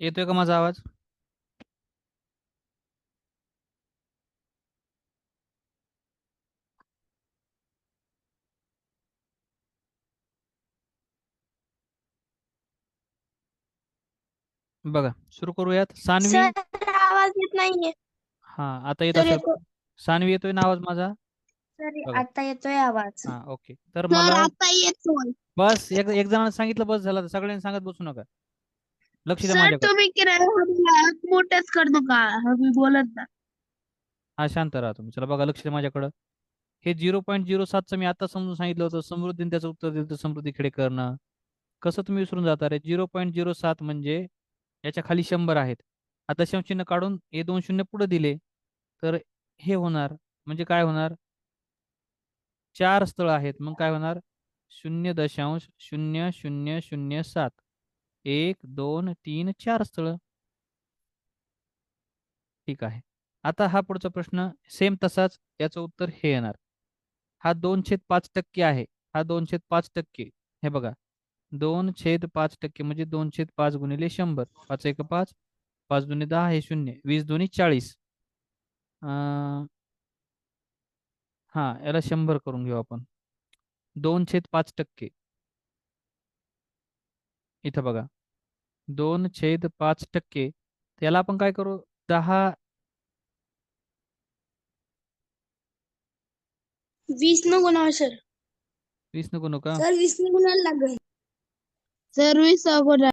येतोय का माझा आवाज? बघा सुरू करूयात. सान्वी? सर आवाज येत नाहीये. हा आता येत सर असेल. येतो. सान्वी येतोय ना आवाज माझा? सर बघा. आता येतोय आवाज. हा ओके. तर सर मला आता येतोय. बस एक एक जणांना सांगितलं बस झालं. आता सगळ्यांनी सांगत बसू नका. लक्ष द्या सर माझ्याकडे. तुम्ही किराणा मोठच करतो का बोलत ना हा शांत राहा तुम्ही. चला बघा लक्ष द्या माझ्याकडं. हे झिरो पॉईंट झिरो सातचं मी आता समजून सांगितलं होतं. समृद्धीने त्याचं उत्तर दिलं होतं समृद्धी खेडेकरनं. कसं तुम्ही विसरून जाता रे? झिरो पॉईंट झिरो सात म्हणजे याच्या खाली शंभर आहेत. आता दशांश चिन्ह काढून हे दोन शून्य पुढे दिले तर हे होणार. म्हणजे काय होणार? चार स्थळ आहेत. मग काय होणार? शून्य दशांश शून्य शून्य शून्य सात. एक दोन तीन चार स्थळ. ठीक आहे. आता हा पुढचा प्रश्न सेम तसाच याचं उत्तर हे येणार. हा दोन छेद पाच टक्के आहे. हा दोन छेद पाच टक्के. हे बघा. दोन छेद पाच टक्के म्हणजे दोन छेद पाच गुणिले शंभर. पाच एक पाच पाच दोन्ही दहा हे शून्य. वीस दोन्ही चाळीस. अं, हा याला शंभर करून घेऊ आपण. दोन छेद पाच टक्के. इथं बघा. दोन छेद पाच टक्के. त्याला आपण काय करू? दहा वीस न सर. वीस नको नका सर वीस न गुणाला लागेल. सर वीस गुणा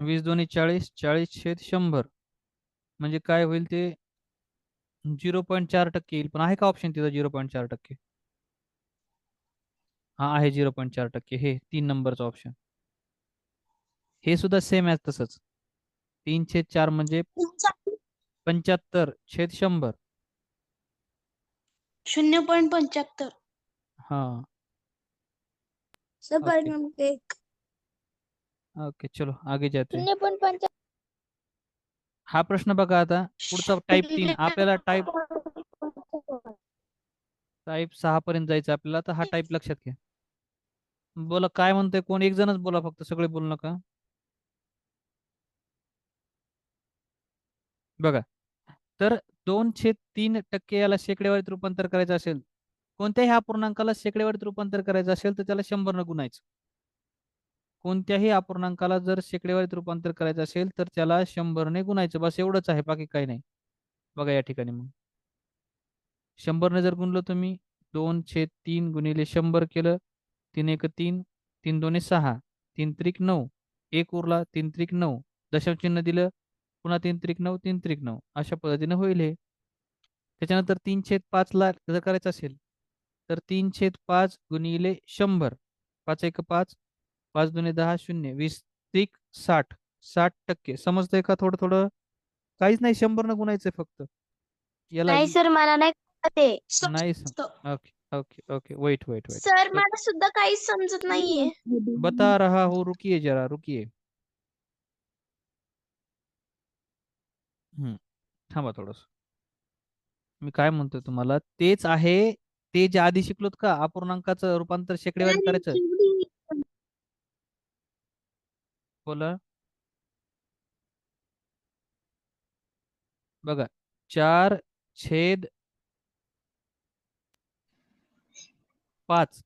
वीस दोन्ही चाळीस चाळीस छेद शंभर. म्हणजे काय होईल ते? झिरो पॉईंट चार टक्के येईल. पण आहे का ऑप्शन तिथं झिरो पॉईंट चार टक्के? हा आहे झिरो पॉईंट चार टक्के. हे तीन नंबरचं ऑप्शन हे सुद्धा सेम आहे तसंच. तीन छेद चार म्हणजे पंच्याहत्तर छेद शंभर. शून्य पॉईंट पंच्याहत्तर. हा. ओके चलो आगे जाते. हैं. हा प्रश्न बघा आता. पुढचा टाईप तीन. आपल्याला टाईप टाईप सहा पर्यंत जायचं आपल्याला. तर हा टाईप लक्षात घ्या. बोला काय म्हणतोय कोण? एक जणच बोला फक्त सगळे बोलू नका. बघा. तर दोन छेद तीन टक्के याला शेकडेवारीत रूपांतर करायचं असेल कोणत्याही अपूर्णांकाला शेकडेवारीत रूपांतर करायचं असेल तर त्याला शंभर न गुणायचं. कोणत्याही अपूर्णांकाला जर शेकडेवारीत रूपांतर करायचं असेल तर त्याला शंभरने गुणायचं. बस एवढंच आहे बाकी काही नाही. बघा या ठिकाणी मग. शंभरने जर गुणलं तुम्ही दोन छेद तीन गुणिले शंभर केलं तीन एक तीन तीन दोन्ही सहा तीन त्रिक नऊ एक उरला तीन त्रिक नऊ दशमचिन्ह चिन्ह दिलं पुन्हा तीन त्रिक नऊ तीन त्रिक नऊ अशा पद्धतीने होईल हे. त्याच्यानंतर तीन छेद पाचला जर करायचं असेल तर तीन छेद पाच गुणिले शंभर. पाच एक पाच पाच दोन्ही दहा शून्य वीस त्रिक साठ. साठ टक्के. समजतंय का थोडं थोडं? काहीच नाही शंभर न गुणायचंय फक्त. याला नाही सर मला नाही कळत आहे. नाही सम- okay okay okay. Wait wait wait sir मला सुद्धा काहीच समजत नाहीये. बता रहा हूँ रुकिए जरा रुकिए. हम्म थांबा थोडस. मी काय म्हणतोय तुम्हाला तेच आहे ते जे आधी शिकलोत का अपूर्णांकाचं रूपांतर शेकडेवारी करायचं? बोला. बघा चार छेद पाच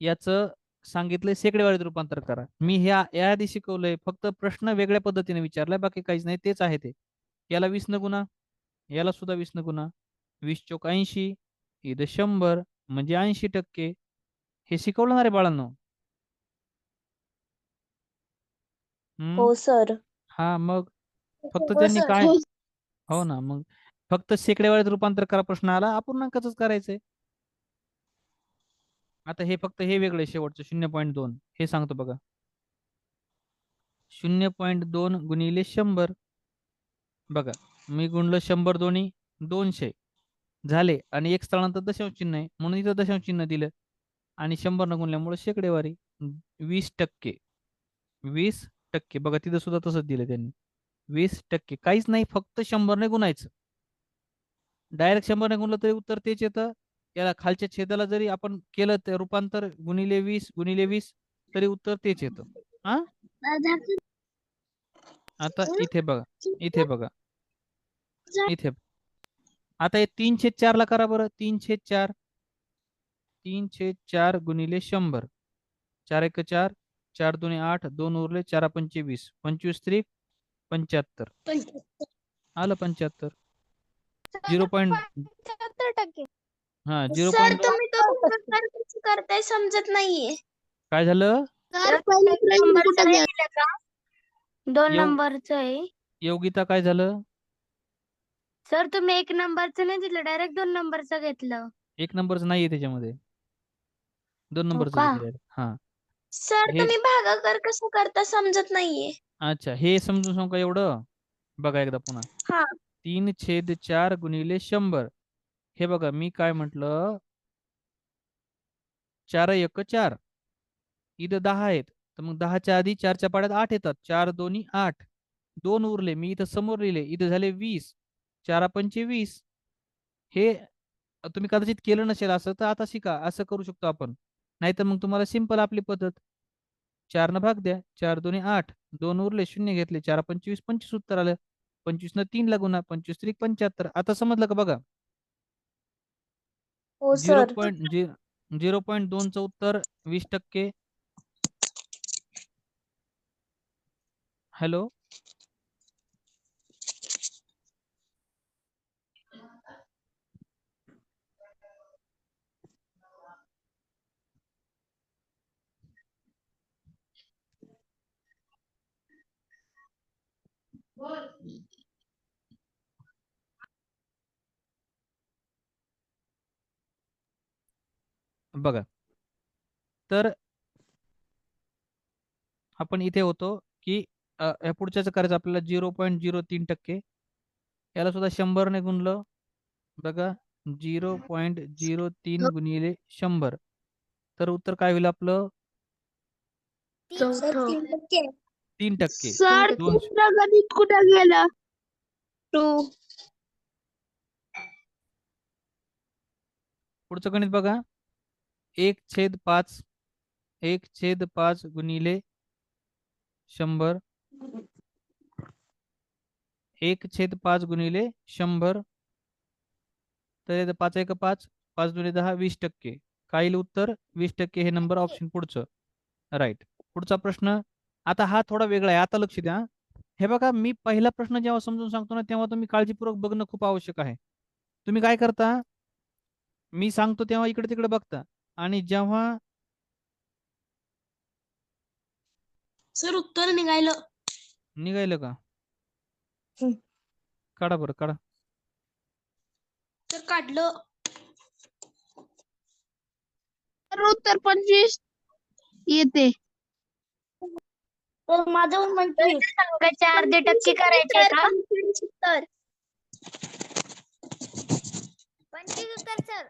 याचं सांगितलंय शेकडेवारीत रूपांतर करा. मी ह्या या आधी शिकवलंय फक्त प्रश्न वेगळ्या पद्धतीने विचारलाय बाकी काहीच नाही तेच आहे ते. याला वीस न गुणा याला सुद्धा वीस न गुणा. वीस चौक ऐंशी इथं शंभर म्हणजे ऐंशी टक्के. हे शिकवलं ना रे बाळांनो? हो सर. हा मग फक्त हो त्यांनी. काय हो. ना मग फक्त शेकडेवारीत रूपांतर करा प्रश्न आला अपूर्णांकाच करायचंय. आता हे फक्त हे वेगळे शेवटचं शून्य पॉईंट दोन. हे सांगतो बघा. शून्य पॉईंट दोन गुणिले शंभर. बघा मी गुणलं शंभर दोन्ही दोनशे. झाले. आणि एक स्थळांतर दशांश चिन्ह आहे. म्हणून इथं दशांश चिन्ह दिलं. आणि शंभर न गुणल्यामुळे शेकडेवारी वीस टक्के. वीस टक्के. बघा तिथं सुद्धा तसंच दिलं त्यांनी. वीस टक्के. काहीच नाही. फक्त शंभरने गुणायचं. डायरेक्ट शंभरने गुणलं तरी उत्तर तेच येतं. याला खालच्या छेदाला जरी आपण केलं ते रूपांतर गुणिले वीस गुणिले वीस तरी उत्तर तेच येतं. हा आता इथे बघा इथे बघा. इथे. आता हे तीन छेद चार ला करा बरं. तीन छेद चार. तीन छेद चार गुणिले शंभर. चार एक चार. चार दोन्ही आठ. दोन उरले. चार पंचे वीस पंचवीस त्रिक पंच्याहत्तर. आलं पंच्याहत्तर. झिरो पॉईंट टक्के. हा झिरो सर पॉईंट करताय समजत नाहीये. काय झालं? दोन नंबरचं आहे. योगिता काय झालं? सर तुम्ही एक नंबरचं नाही दिलं डायरेक्ट दोन नंबरचं घेतलं. एक नंबरच नाहीये त्याच्यामध्ये. दोन नंबरच का? हा. सर हे- तुम्ही भागाकार कसं करता समजत नाहीये. अच्छा हे समजून सांगू का एवढं? बघा एकदा पुन्हा. हा. तीन छेद चार गुणिले शंभर. हे बघा मी काय म्हटलं? चार एक चार. इथं दहा आहेत. तर मग दहाच्या आधी चारच्या पाड्यात आठ येतात. चार दोन्ही आठ. दोन उरले. मी इथं समोर लिहिले. इथं झाले वीस. चारा पंचे वीस. हे तुम्ही कदाचित केलं नसेल असं तर आता शिका असं करू शकतो आपण. नाहीतर मग तुम्हाला सिंपल आपली पद्धत. चारनं भाग द्या चार दोन्ही आठ दोन उरले शून्य घेतले चार पंचवीस पंचवीस उत्तर आलं. पंचवीस न तीन ला पंचवीस त्रिक पंच्याहत्तर. आता समजलं का बघा? हो झिरो पॉईंट झिरो पॉईंट दोनचं उत्तर वीस टक्के. हॅलो? बघा. तर आपण इथे होतो की या पुढच्याच करायचं आपल्याला झिरो पॉईंट झिरो तीन टक्के याला सुद्धा शंभरने गुणलं. बघा झिरो पॉईंट झिरो तीन गुणिले शंभर. तर उत्तर काय होईल आपलं? तीन टक्के सर दोन- दुसरं गणित कुठं गेलं टू पुढचं गणित बघा. एक छेद पाच एक छेद पाच गुणिले शंभर. एक छेद पाच गुणिले शंभर. तर पाच एक पाच पाच दुने दहा वीस टक्के. काय येईल उत्तर वीस टक्के हे नंबर ऑप्शन पुढचं. राईट पुढचा प्रश्न आता हा थोडा वेगळा आहे. आता लक्ष द्या हे. बघा मी पहिला प्रश्न जेव्हा समजून सांगतो ना तेव्हा तुम्ही काळजीपूर्वक बघणं खूप आवश्यक आहे. तुम्ही काय करता? मी सांगतो तेव्हा इकडे तिकडे बघता आणि जेव्हा सर उत्तर निघायलं. निघायलं का? हम्म. काढा बरं काढा. तर काढलं. तर उत्तर पंचवीस. येते. तर माझं पंचवीस अंकाचे अर्धे टक्के करायचे का? उत्तर पंचवीस उत्तर सर?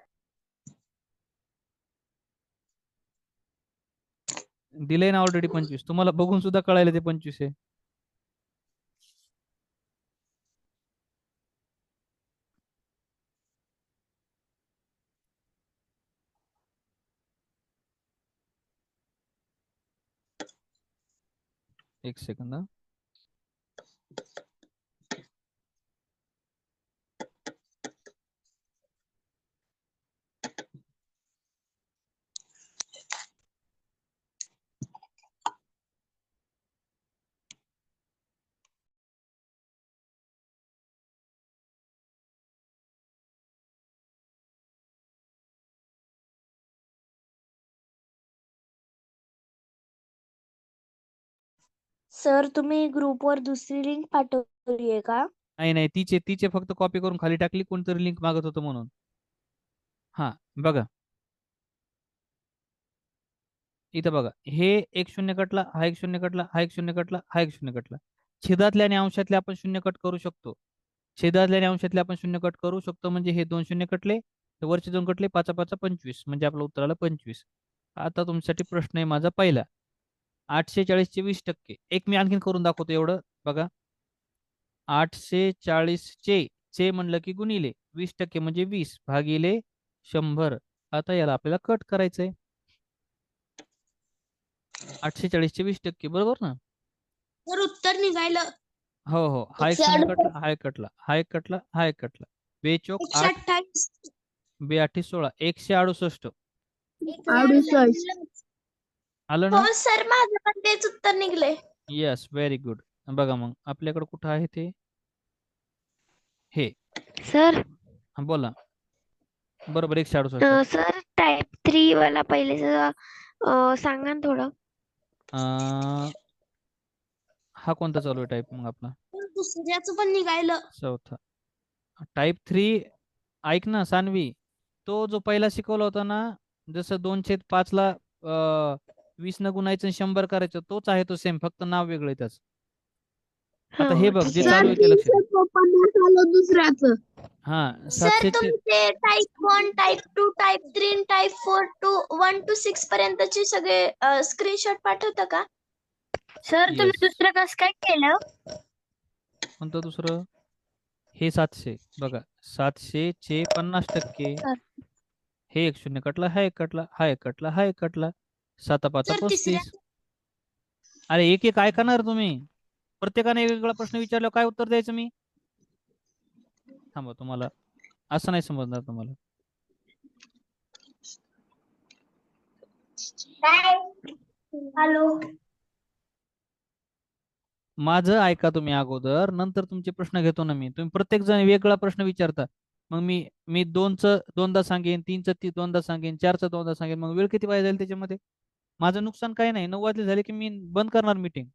दिलंय ना ऑलरेडी पंचवीस. तुम्हाला बघून सुद्धा कळायला ते पंचवीस आहे. एक सेकंद सर तुम्ही ग्रुपवर दुसरी लिंक पाठवली आहे का? नाही नाही तिचे तिचे फक्त कॉपी करून खाली टाकली कोणतरी लिंक मागत होतं म्हणून. हा बघा. इथं बघा. हे एक शून्य कटला हा एक शून्य कटला हा एक शून्य कटला हा एक शून्य कटला. छेदातल्या आणि अंशातले आपण शून्य कट करू शकतो. छेदातल्या आणि अंशातले आपण शून्य कट करू शकतो म्हणजे हे दोन शून्य कटले वरचे दोन कटले पाचा पाचा पंचवीस. म्हणजे आपलं उत्तर आलं पंचवीस. आता तुमच्यासाठी प्रश्न आहे माझा पहिला. आठशे चाळीसचे वीस टक्के. एक मी आणखीन करून दाखवतो एवढं बघा. आठशे चाळीस चे चे म्हणलं की गुणिले वीस टक्के म्हणजे वीस भागिले शंभर. आता याला आपल्याला कट करायचंय. आठशे चाळीसचे वीस टक्के बरोबर ना? तर उत्तर निघायलं. हो हो. हा एक अडुसष्ट. कटला हा एक कटला हा एक कटला हा एक कटला बेचोक आठ अठ्ठावीस. बेआठी सोळा एकशे अडुसष्ट. अडुसष्ट. आलं ना? हो सर माझं पण तेच उत्तर निघले येस व्हेरी गुड बघा मग आपल्याकडे कुठं आहे ते? हे. सर. हा, बोला. बरोबर एकशे अडुसष्ट सर टाईप थ्री वाला पहिले सांगा ना थोडं. अं, हा कोणता चालू आहे टाईप मग आपला? दुसऱ्याचं पण निघायलं. चौथा. टाईप थ्री ऐक ना सान्वी. तो जो पहिला शिकवला होता ना जसं दोनशे पाचला अं, वीस न गुणायचं आणि शंभर करायचं तोच आहे तो सेम फक्त नाव वेगळं आहे त्याचं आता हे बघ जे. चालू आहे ते लक्ष दे. दुसऱ्याचं हा सर सातशे type one type two type three type four two one two six पर्यंतचे सगळे स्क्रीनशॉट पाठवता का सर तुम्ही Yes. दुसरं कसं काय केलं कोणतं दुसरं हे सातशे बघा सातशे चे पन्नास टक्के हा. हे एक शून्य कटला हा एक कटला हा एक कटला हा एक कटला साता पाचा पस्तीस. अरे एक एक ऐकणार तुम्ही. प्रत्येकाने वेगवेगळा प्रश्न विचारल्यावर काय उत्तर द्यायचं मी? थांबा तुम्हाला असं नाही समजणार तुम्हाला. हॅलो. माझं ऐका तुम्ही अगोदर. नंतर तुमचे प्रश्न घेतो ना मी. तुम्ही प्रत्येक जण वेगळा प्रश्न विचारता. मग मी मी दोनचं दोनदा सांगेन तीनचं ती दोनदा सांगेन चारचं दोनदा सांगेन. मग वेळ किती जाईल त्याच्यामध्ये? माझं नुकसान काही नाही. नऊ वाजले झाले की मी बंद करणार मीटिंग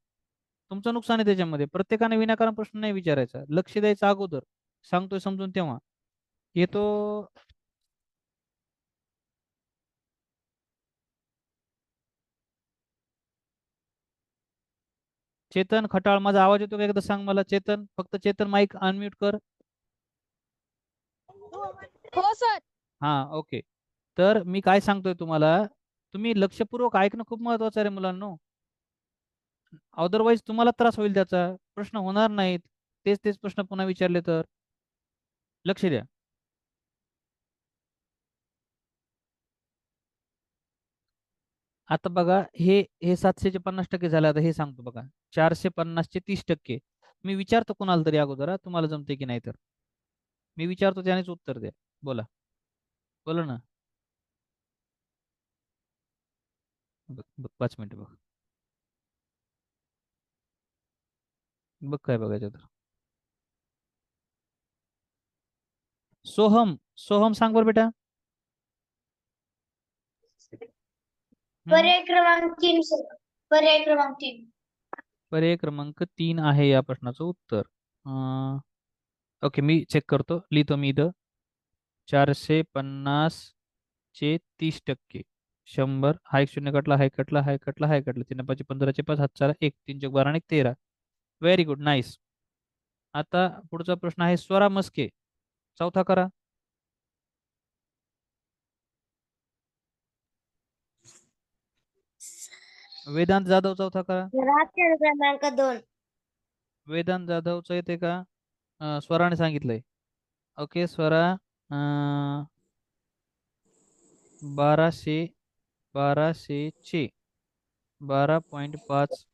तुमचं नुकसान आहे त्याच्यामध्ये. प्रत्येकाने विनाकारण प्रश्न नाही विचारायचा. लक्ष द्यायचं अगोदर. सांगतोय समजून तेव्हा. येतो. चेतन खटाळ माझा आवाज येतो का? एकदा सांग मला. चेतन फक्त चेतन माईक अनम्यूट कर. हो सर. हा ओके तर मी काय सांगतोय तुम्हाला? तुम्ही लक्षपूर्वक ऐकणं खूप महत्वाचं आहे मुलांना मुलांनो. अदरवाईज तुम्हाला त्रास होईल त्याचा. प्रश्न होणार नाहीत. तेच तेच प्रश्न पुन्हा विचारले तर. लक्ष द्या. आता बघा हे हे सातशेचे पन्नास टक्के झाले. आता हे सांगतो बघा. चारशे पन्नासचे तीस टक्के. मी विचारतो कोणाला तरी अगोदर तुम्हाला जमते की नाही तर. मी विचारतो त्यानेच उत्तर द्या. बोला. बोला ना. पाच मिनिटं बघ. बघ काय बघायचं तर. सोहम सोहम सांग बरं बेटा? पर्याय क्रमांक तीन पर्याय क्रमांक तीन. पर्याय क्रमांक तीन आहे या प्रश्नाचं उत्तर. ओके मी चेक करतो. लिहितो मी इथं. चारशे पन्नास चे तीस टक्के. शंभर हा एक शून्य कटला हा एक कटला हा एक कटला हा एक कटला. तीन पाचशे पंधराचे पाच हात चार एक तीन चौक बारा आणि एक तेरा. व्हेरी गुड नाईस आता पुढचा प्रश्न आहे स्वरा मस्के. चौथा करा. वेदांत जाधव चौथा करा. क्रमांक दोन. वेदांत जाधवचं येते का? स्वराने सांगितलंय. ओके स्वरा अं, बाराशे बाराशे चे बारा पॉईंट पाच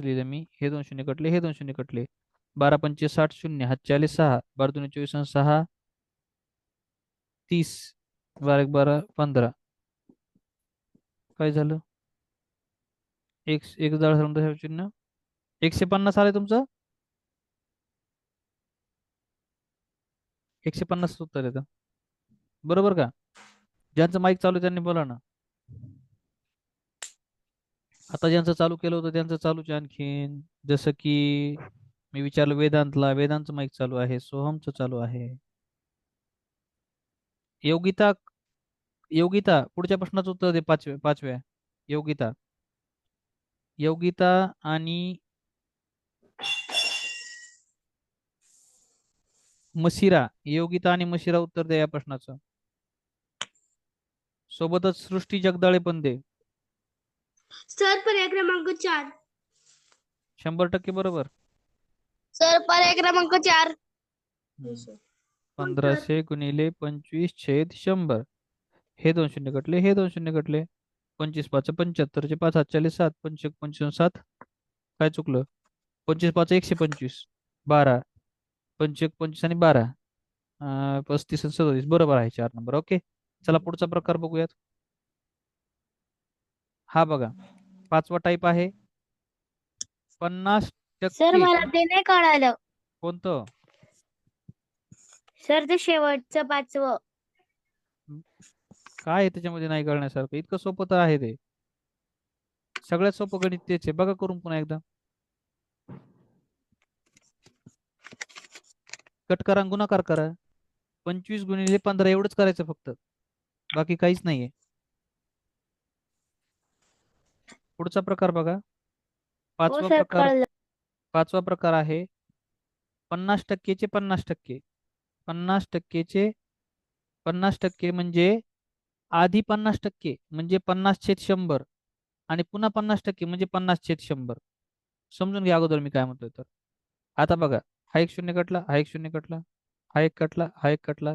लिहिलं मी. दोन शून्य कटले दोन शून्य कटले बारा पंचे साठ शून्य हात चाळीस सहा. बारा दोन चोवीस सहा, तीस. बारा एक बारा, पंधरा. काय एक एक चिन्ह एकशे तुमचं? एकशे पन्नास उत्तर येतं बरोबर का? ज्यांचं माईक चालू आहे त्यांनी बोला ना. आता ज्यांचं चालू केलं होतं त्यांचं चालूच आणखीन. जसं की मी विचारलं वेदांतला वेदांतचं माईक चालू आहे सोहमचं चालू आहे. योगिता योगिता पुढच्या प्रश्नाचं उत्तर दे पाचव्या पाचव्या. योगिता. योगिता आणि मशिरा. योगिता आणि मशिरा उत्तर द्या या प्रश्नाचं. सोबतच सृष्टी जगदाळे पण दे. सर पर्याय क्रमांक चार. शंभर टक्के बरोबर. सर पर्याय क्रमांक चार. हम्म. पंधराशे गुणिले पंचवीस छेद शंभर. हे दोन शून्य कटले हे दोन शून्य कटले. पंचवीस पाच पंच्याहत्तरचे पाच हात चाळीस सात पंच पंचवीस सात. काय चुकलं? पंचवीस पाच एकशे पंचवीस. बारा. पंचवीस पंचवीस आणि बारा. पस्तीस आणि सदतीस. बरोबर आहे चार नंबर. ओके. चला पुढचा प्रकार बघूयात. हा बघा पाचवा टाईप आहे. पन्नास सर टक्के मला ते नाही कळालं. कोणतं? सर ते शेवटचं पाचवं. काय आहे त्याच्यामध्ये नाही कळण्यासारखं? इतकं सोपं तर आहे ते. सगळ्यात सोपं गणित तेच आहे. बघा करून पुन्हा एकदा. कट करा गुणाकार करा. पंचवीस गुणिले पंधरा एवढंच करायचं फक्त. बाकी काहीच नाहीये. पुढचा प्रकार बघा. हो पाचवा सर प्रकार पाचवा प्रकार आहे पन्नास टक्केचे पन्नास टक्के. पन्नास टक्केचे पन्नास टक्के म्हणजे आधी पन्नास टक्के म्हणजे पन्नास छेद शंभर आणि पुन्हा पन्नास टक्के म्हणजे पन्नास छेद शंभर. समजून घ्या अगोदर मी काय म्हणतोय तर. आता बघा हा एक शून्य कटला हा एक शून्य कटला हा एक कटला हा एक कटला.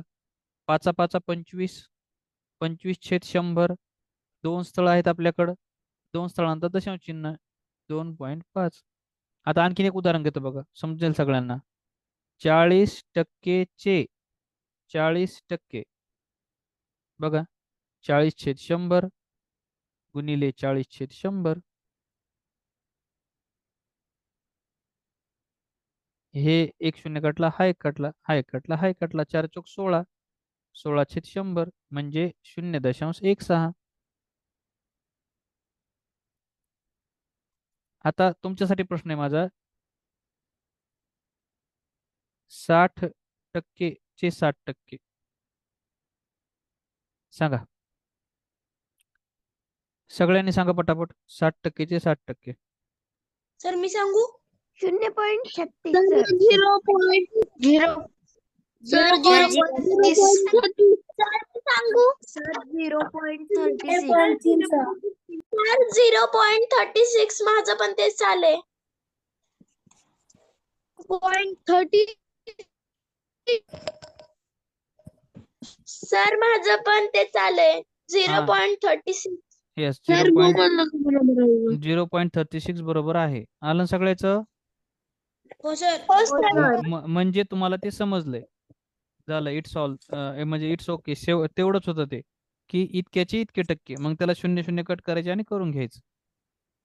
पाचा पाचा पंचवीस पंचवीस छेद शंभर, दोन स्थळं आहेत आपल्याकडं. दोन स्थळांतर दशांश चिन्ह दोन पॉईंट पाच. आता आणखीन एक उदाहरण घेतो बघा. समजेल सगळ्यांना. चाळीस टक्केचे चाळीस टक्के. चाळीस छेद शंभर गुणिले चाळीस छेद शंभर. हे एक शून्य कटला, हा एक कटला, हा एक कटला, हा एक कटला, चार चौक सोळा. सोळा छेद शंभर म्हणजे शून्य दशांश एक सहा. आता तुमच्यासाठी प्रश्न आहे माझा. साठ टक्के चे साठ टक्के. सांगा. सगळ्यांनी सांगा पटापट. साठ टक्केचे साठ टक्के. सर मी सांगू? शून्य पॉईंट छत्तीस zero point zero zero point thirty sir zero point thirty six माझं पण तेच चालय पॉईंट थर्टी सर माझं पण ते चालय zero. Point thirty six yes zero point zero point thirty six बरोबर. आहे. आलं सगळ्याचं? हो सर हो म्हणजे तुम्हाला ते समजलंय. झालं इट्स ऑल म्हणजे इट्स ओके शेव तेवढंच होतं ते. की इतक्याचे इतके टक्के मग त्याला शून्य शून्य कट करायचे आणि करून घ्यायचं.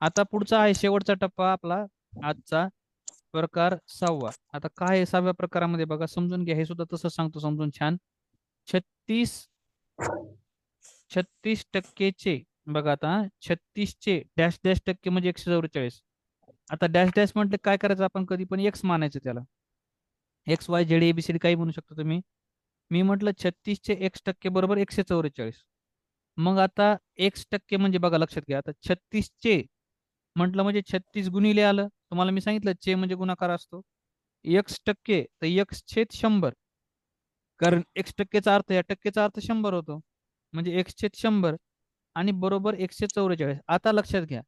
आता पुढचा आहे शेवटचा टप्पा आपला आजचा प्रकार सहावा. आता काय आहे सहाव्या प्रकारामध्ये बघा समजून घ्या हे सुद्धा तसं सांगतो समजून छान. छत्तीस छत्तीस टक्केचे बघा आता छत्तीसचे डॅश डॅश टक्के म्हणजे एकशे चौवेचाळीस आता डॅश डॅश म्हटलं काय करायचं आपण कधी पण? एक्स मानायचं त्याला. एक्स वाय झेड एबीसीडी काही म्हणू शकतो तुम्ही. मी म्हटलं छत्तीसचे एक्स टक्के बरोबर एकशे चौवेचाळीस. मग आता एक्स टक्के म्हणजे बघा लक्षात घ्या आता छत्तीसचे म्हटलं म्हणजे छत्तीस गुणिले आलं. तुम्हाला मी सांगितलं चे म्हणजे गुणाकार असतो. एक्स टक्के तर एक्स छेद शंभर. कारण एक्स टक्केचा अर्थ या टक्केचा अर्थ शंभर होतो. म्हणजे एक्स छेद शंभर आणि बरोबर एकशे चौवेचाळीस. आता लक्षात घ्या.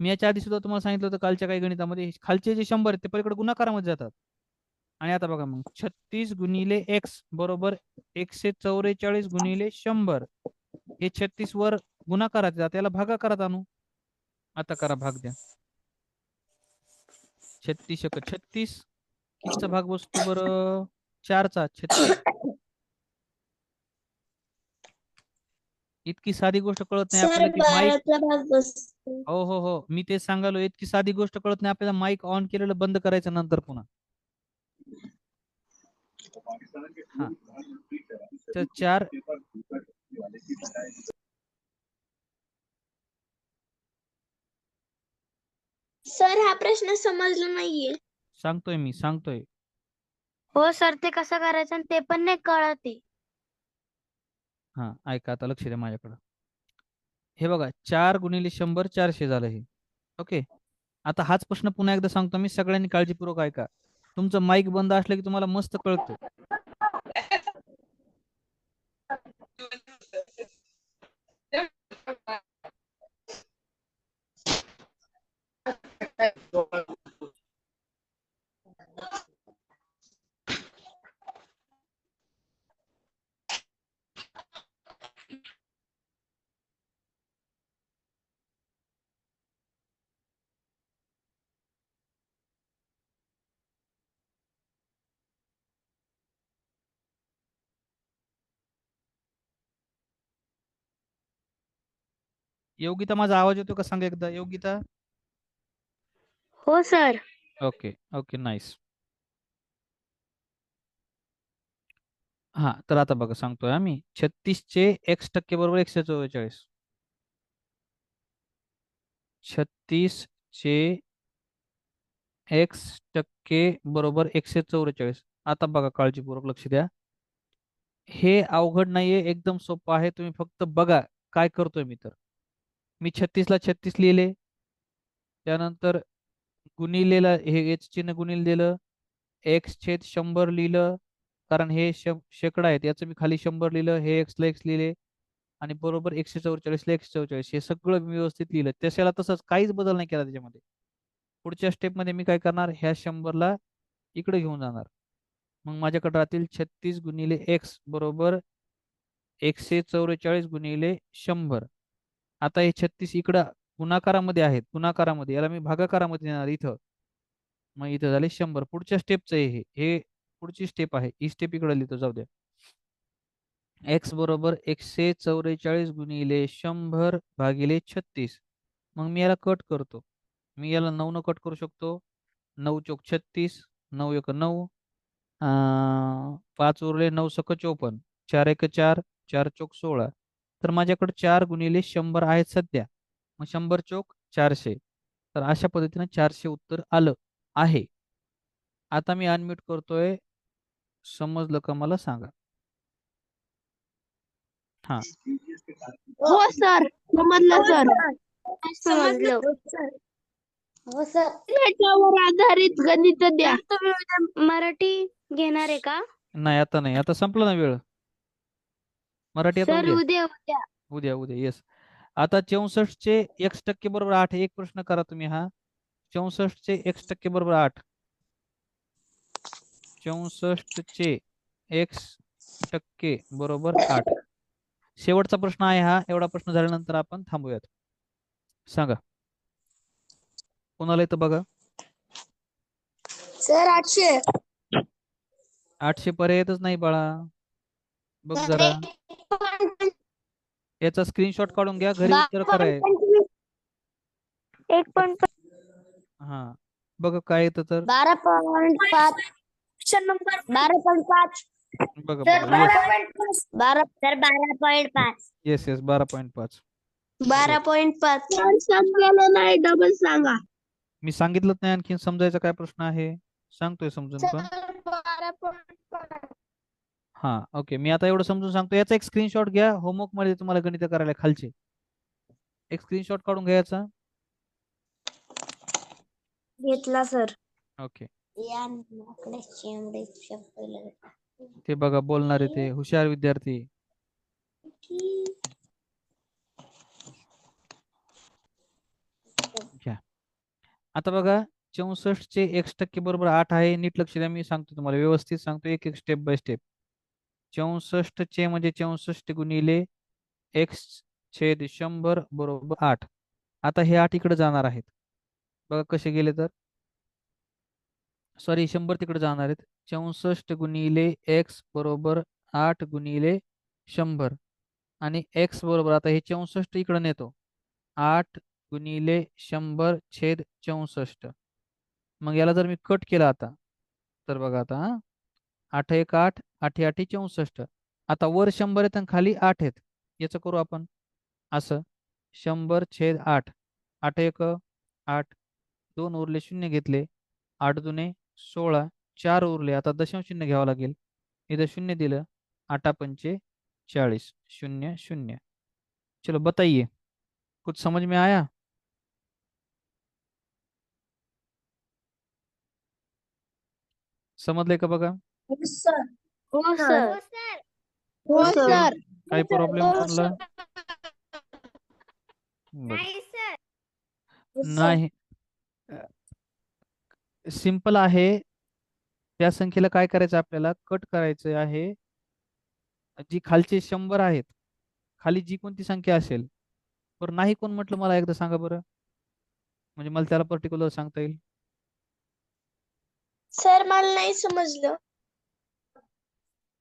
मी याच्या आधी सुद्धा तुम्हाला सांगितलं होतं कालच्या काही गणितामध्ये खालचे जे शंभर आहेत ते पलीकडे गुणाकारामध्ये जातात. आणि आता बघा मग छत्तीस गुणिले एक्स बरोबर एकशे चौवेचाळीस गुणिले शंभर. हे छत्तीस वर गुणाकारात जात त्याला भागाकारात आणू. आता करा भाग द्या. छत्तीस एक छत्तीस. कितीचा भाग बसतो बरं? चारचा छत्तीस. इतकी साधी गोष्ट कळत नाही आपल्याला की माईक भाग हो हो हो. मी ते सांगालो इतकी साधी गोष्ट कळत नाही आपल्याला माईक ऑन केलेलं बंद करायचं नंतर पुन्हा. तर चार सर हा प्रश्न समजला नाहीये. सांगतोय मी सांगतोय. हो सर ते कसं करायचं आणि ते पण नाही कळत आहे. हा ऐका आता लक्ष द्या माझ्याकडं. हे बघा चार गुणिले शंभर चारशे झालं हे. ओके? आता हाच प्रश्न पुन्हा एकदा सांगतो मी सगळ्यांनी काळजीपूर्वक ऐका. तुमचं माईक बंद असलं की तुम्हाला मस्त कळतं. योगिता माझा आवाज येतो का? सांगा एकदा. योगिता? हो सर. Okay okay nice. हा तर आता बघा सांगतोय आम्ही. छत्तीसचे एक्स टक्के बरोबर एकशे चव्वेचाळीस. छत्तीस चे एक्स टक्के बरोबर एकशे चौवेचाळीस आता बघा काळजीपूर्वक लक्ष द्या. हे अवघड नाहीये एकदम सोपं आहे. तुम्ही फक्त बघा काय करतोय मी तर. मी छत्तीसला छत्तीस लिहिले. त्यानंतर गुणिलेला हे एच चिन्ह गुणिले दिलं. एक्स छेद शंभर लिहिलं. कारण हे श शेकडा आहेत. याचं मी खाली शंभर लिहिलं. हे एक्सला एक्स लिहिले. आणि बरोबर एकशे चौवेचाळीसला एकशे चौवेचाळीस. हे सगळं मी व्यवस्थित लिहिलं. तशाला तसंच काहीच बदल नाही केला त्याच्यामध्ये. पुढच्या स्टेपमध्ये मी काय करणार? ह्या शंभरला इकडे घेऊन जाणार. मग माझ्याकडे राहतील छत्तीस गुणिले एक्स बरोबर एकशे चौवेचाळीस गुणिले शंभर. आता हे छत्तीस इकडं गुणाकारामध्ये आहेत. गुणाकारामध्ये याला मी भागाकारामध्ये येणार इथं. मग इथं झाले शंभर. पुढच्या स्टेपचं आहे हे हे पुढची स्टेप आहे. ही स्टेप इकडे लिहितो जाऊ द्या. एक्स बरोबर एकशे चौवेचाळीस गुणिले शंभर भागिले छत्तीस. मग मी याला कट करतो. मी याला नऊ न कट करू शकतो. नऊ चौक छत्तीस नऊ एक नऊ. पाच उरले नऊ सक चोपन्न. चार एक चार चार चौक सोळा. तर माझ्याकडे चार गुणिले शंभर आहेत सध्या. मग शंभर चौक चारशे. तर अशा पद्धतीने चारशे उत्तर आलं आहे. आता मी अनम्यूट करतोय. समजलं का मला? सांगा. हा. हो सर. समजलं सर. समजलं. हो सर. त्याच्यावर आधारित गणित द्या. सर, तुम्ही उद्या मराठी घेणार आहे का? नाही आता नाही. आता संपला ना वेळ. मराठी आता सर उद्या. उद्या उद्या. उद्या उद्या येस आता चौसष्ट चे एक्स टक्के बरोबर आठ एक प्रश्न करा तुम्ही हा. चौसष्ट चे एक्स टक्के बरोबर आठ. चौसष्ट चे एक्स टक्के बरोबर आठ. शेवटचा प्रश्न आहे हा. एवढा प्रश्न झाल्यानंतर आपण थांबूयात. सांगा. कोणाला येतं बघा? सर आठशे. आठशे पर्याय येतच नाही बाळा. बघ जरा. याचा स्क्रीनशॉट काढून घ्या घरी उत्तर कराय एक पण हा. बघा काय येतं तर. बारा पॉईंट पाच. बारा पॉईंट पाच. बघा सर बघा. बारा पॉईंट पाच. बारा सर बारा पॉईंट पाच. येस येस बारा पॉईंट पाच. बारा पॉईंट पाच. सर समजलं नाही डबल सांगा. मी सांगितलंच नाही आणखीन समजायचा काय प्रश्न आहे? सांगतोय समजून पण. बारा पॉईंट पाच. हा ओके. मी आता एवढं समजून सांगतो. याचा एक स्क्रीनशॉट घ्या. होमवर्कमध्ये तुम्हाला गणित करायला खालचे. एक स्क्रीनशॉट काढून घ्या याचा. घेतला सर. ओके. ते बघा बोलणारे ते. हुशार विद्यार्थी. घ्या. आता बघा चौसष्ट चे एक्स टक्के बरोबर आठ आहे. नीट लक्ष द्या. मी सांगतो तुम्हाला. व्यवस्थित सांगतो. एक एक स्टेप बाय स्टेप चौसष्ट चे म्हणजे चौसष्ट गुणिले एक्स छेद शंभर बरोबर आठ. आता हे आठ इकडे जाणार आहेत. बघा कसे गेले तर. सॉरी शंभर तिकडे जाणार आहेत. चौसष्ट गुणिले एक्स बरोबर आठ गुणिले शंभर. आणि एक्स बरोबर आता हे चौसष्ट इकडे नेतो. आठ गुणिले शंभर छेद चौसष्ट. मग याला जर मी कट केला आता तर बघा आता हा. आठ एक आठ आठी आठी चौसष्ट. आता वर शंभर आहेत आणि खाली आठ आहेत. याचं करू आपण. असं. शंभर छेद आठ. आठ एक आठ. दोन उरले शून्य घेतले. आठ दुने सोळा. चार उरले. आता दशांश शून्य घ्यावं लागेल. इथं शून्य दिलं. आठा पंचे चाळीस. शून्य शून्य. चलो बताइए. कुछ समझ में आया? समजले का बघा? सर हो सर हो सर काही प्रॉब्लेम. नाही सिंपल आहे. त्या संख्येला काय करायचं आपल्याला? कट करायचं आहे. जी खालचे शंभर आहेत खाली जी कोणती संख्या असेल? बरं नाही कोण म्हटलं मला एकदा सांगा बरं. म्हणजे मला त्याला पर्टिक्युलर सांगता येईल. सर मला नाही समजलं.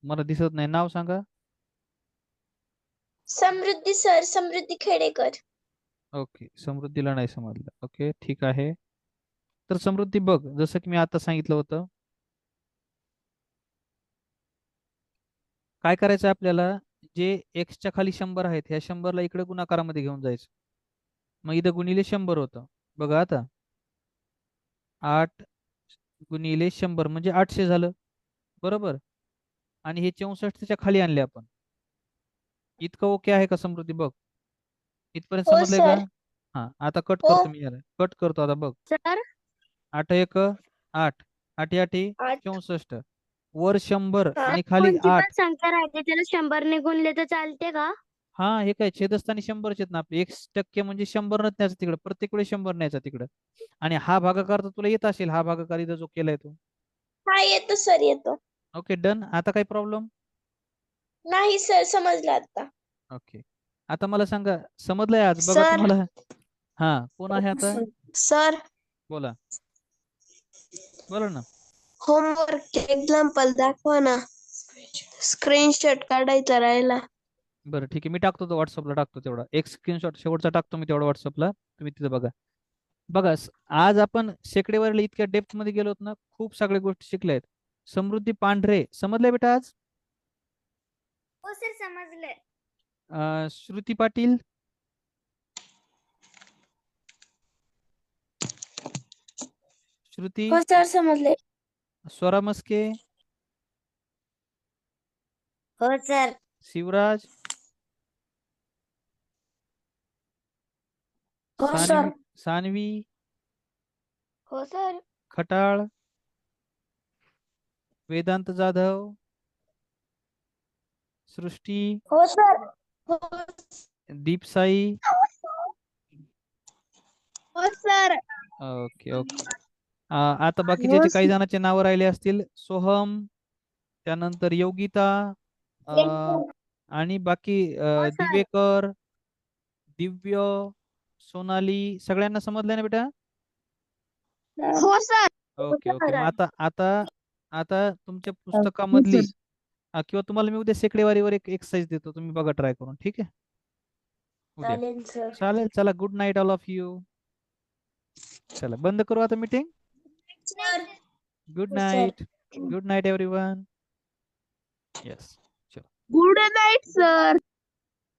मला दिसत नाही. नाव सांगा. समृद्धी सर समृद्धी खेडेकर. ओके. समृद्धीला नाही समजलं. ओके ठीक आहे. तर समृद्धी बघ जसं की मी आता सांगितलं होतं. काय करायचं आपल्याला? जे एक्सच्या खाली शंभर आहेत ह्या शंभरला इकडे गुणाकारामध्ये घेऊन जायचं. मग इथं गुणिले शंभर होतं. बघा आता. आठ गुणिले शंभर म्हणजे आठशे झालं. बरोबर? आणि हे चौसष्ट त्याच्याखाली आणले आपण. इतकं ओके आहे का समृद्धी? बघ. इथपर्यंत हो, समजलंय का. हा आता कट हो. करतो मी याला. कट करतो आता बघ. आठ एक आठ. आठी आठी. चौसष्ट. वर शंभर. आणि खाली आठ पण संख्या राहते त्याला शंभरने गुणले तर चालते का? हा हे काय छेदस्थानी शंभरचे आहेत ना. एक टक्के म्हणजे शंभर नच न्यायचं तिकडे. प्रत्येक वेळी शंभर न्यायचा तिकडं. आणि हा भागाकार तर तुला येत असेल. हा भागाकार इथं जो केलाय तो. हा येतो सर येतो. ओके डन आता काही प्रॉब्लेम नाही सर समजलं आता. ओके आता मला सांगा समजलंय आज? बघा Sir. तुम्हाला. हा कोण आहे आता? सर. बोला. बोला ना. होमवर्क एक्झाम्पल दाखवा ना. स्क्रीनशॉट काढायचा राहिला. बरं ठीक आहे. मी टाकतो तो व्हॉट्सअपला टाकतो तेवढा. एक स्क्रीनशॉट शेवटचा टाकतो मी तेवढा व्हॉट्सअपला तुम्ही तिथं बघा. बघा स- आज आपण शेकडेवारीला इतक्या डेप्थमध्ये गेलो ना खूप सगळ्या गोष्टी शिकल्या आहेत समृद्धी पांढरे समजलंय बेटा आज? हो सर समजले अं, श्रुती पाटील? श्रुती? सर समजले स्वरा मस्के? हो सर. शिवराज? हो सान्वी सान्वी? हो सर. खटाळ? वेदांत जाधव. सृष्टी. हो सर. हो दीप साई हो सर. Okay okay. आता बाकीचे जे काही जणांचे नावं राहिले असतील सोहम त्यानंतर योगिता आणि बाकी sir. दिवेकर दिव्य सोनाली सगळ्यांना समजलंय ना बेटा? हो सर. Okay okay. आता आता आता तुमच्या पुस्तकामधली किंवा तुम्हाला मी उद्या शेकडेवारीवर एक एक्सरसाइज देतो तुम्ही बघा ट्राय करून ठीक आहे? उद्या. चालेल सर चालेल चला good night all of you चला बंद करू आता मीटिंग सर गुड हो, sir. Night good night everyone yes good night sir